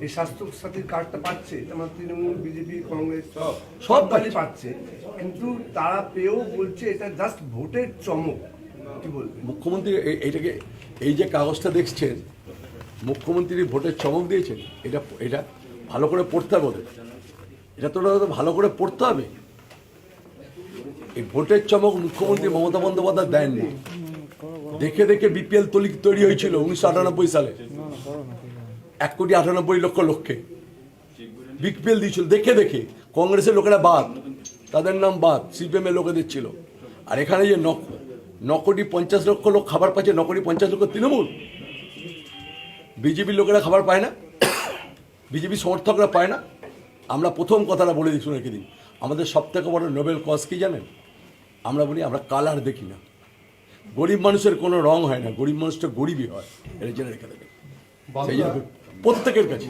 এই স্বাস্থ্য সাথীর কার্ডটা পাচ্ছে, যেমন তৃণমূল বিজেপি কংগ্রেস, সব দলই পাচ্ছে। কিন্তু তারা পেয়েও বলছে এটা জাস্ট ভোটের চমক। কি বলবে? মুখ্যমন্ত্রী, এ- এইটাকে এই যে কাগজটা দেখছেন, মুখ্যমন্ত্রী ভোটের চমক দিয়েছেন, এটা এটা ভালো করে পড়তে হবে এটা তো ভালো করে পড়তে হবে। এই ভোটের চমক মুখ্যমন্ত্রী মমতা বন্দ্যোপাধ্যায় দেননি। দেখে দেখে বিপিএল তৈরি হয়েছিল উনিশশো আটানব্বই সালে। এক কোটি আটানব্বই লক্ষ লক্ষে বিপিএল দিয়েছিল। দেখে দেখে। কংগ্রেসের লোকেরা বাদ। তাদের নাম বাদ। সিপিএম এর লোকেদের ছিল আর এখানে যে ন কোটি পঞ্চাশ লক্ষ লোক খাবার পাচ্ছে ন কোটি পঞ্চাশ লক্ষ তৃণমূল। বিজেপির লোকেরা খাবার পায় না। বিজেপি সমর্থকরা পায় না। আমরা প্রথম কথাটা বলে দিই শুনে রেখে দিন আমাদের সব থেকে বড় নোবেল কজ কি জানেন? আমরা বলি আমরা কালার দেখি না। গরিব মানুষের কোনো রং হয় না। গরিব মানুষটা গরিবই হয়। এটা জেনে রেখে দেবে সেই জন্য প্রত্যেকের কাছে